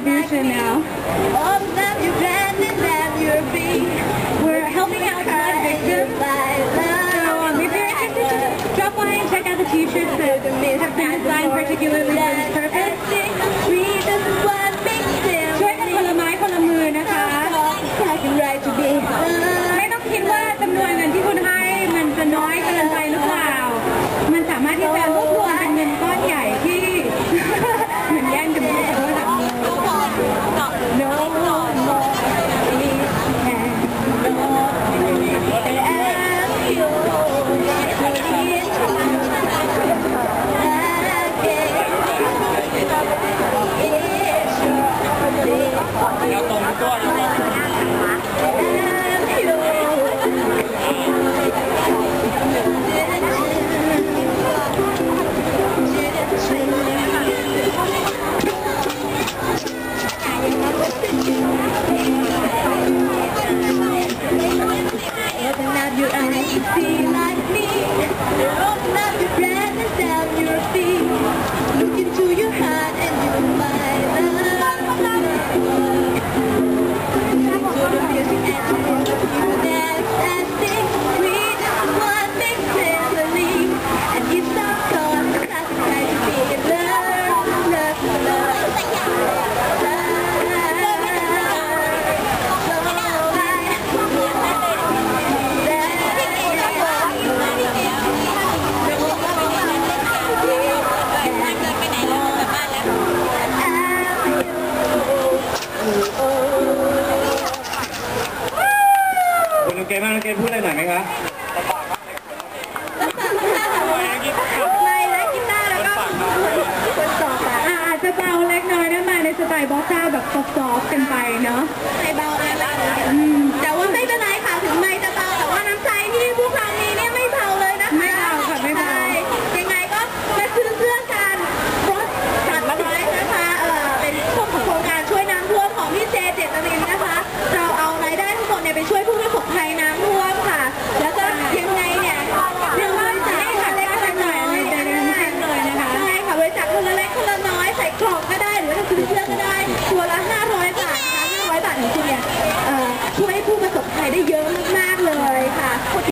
contribution now. We're helping out flood victims. So um, if you're interested, drop by and check out the t-shirts that have been designed particularly for this feel like ไหมจะเบาเล็กน้อยนะมาในสไตล์บอสซ่าแบบซอฟๆกันไปเนาะใส่เบาอะไรบ้าง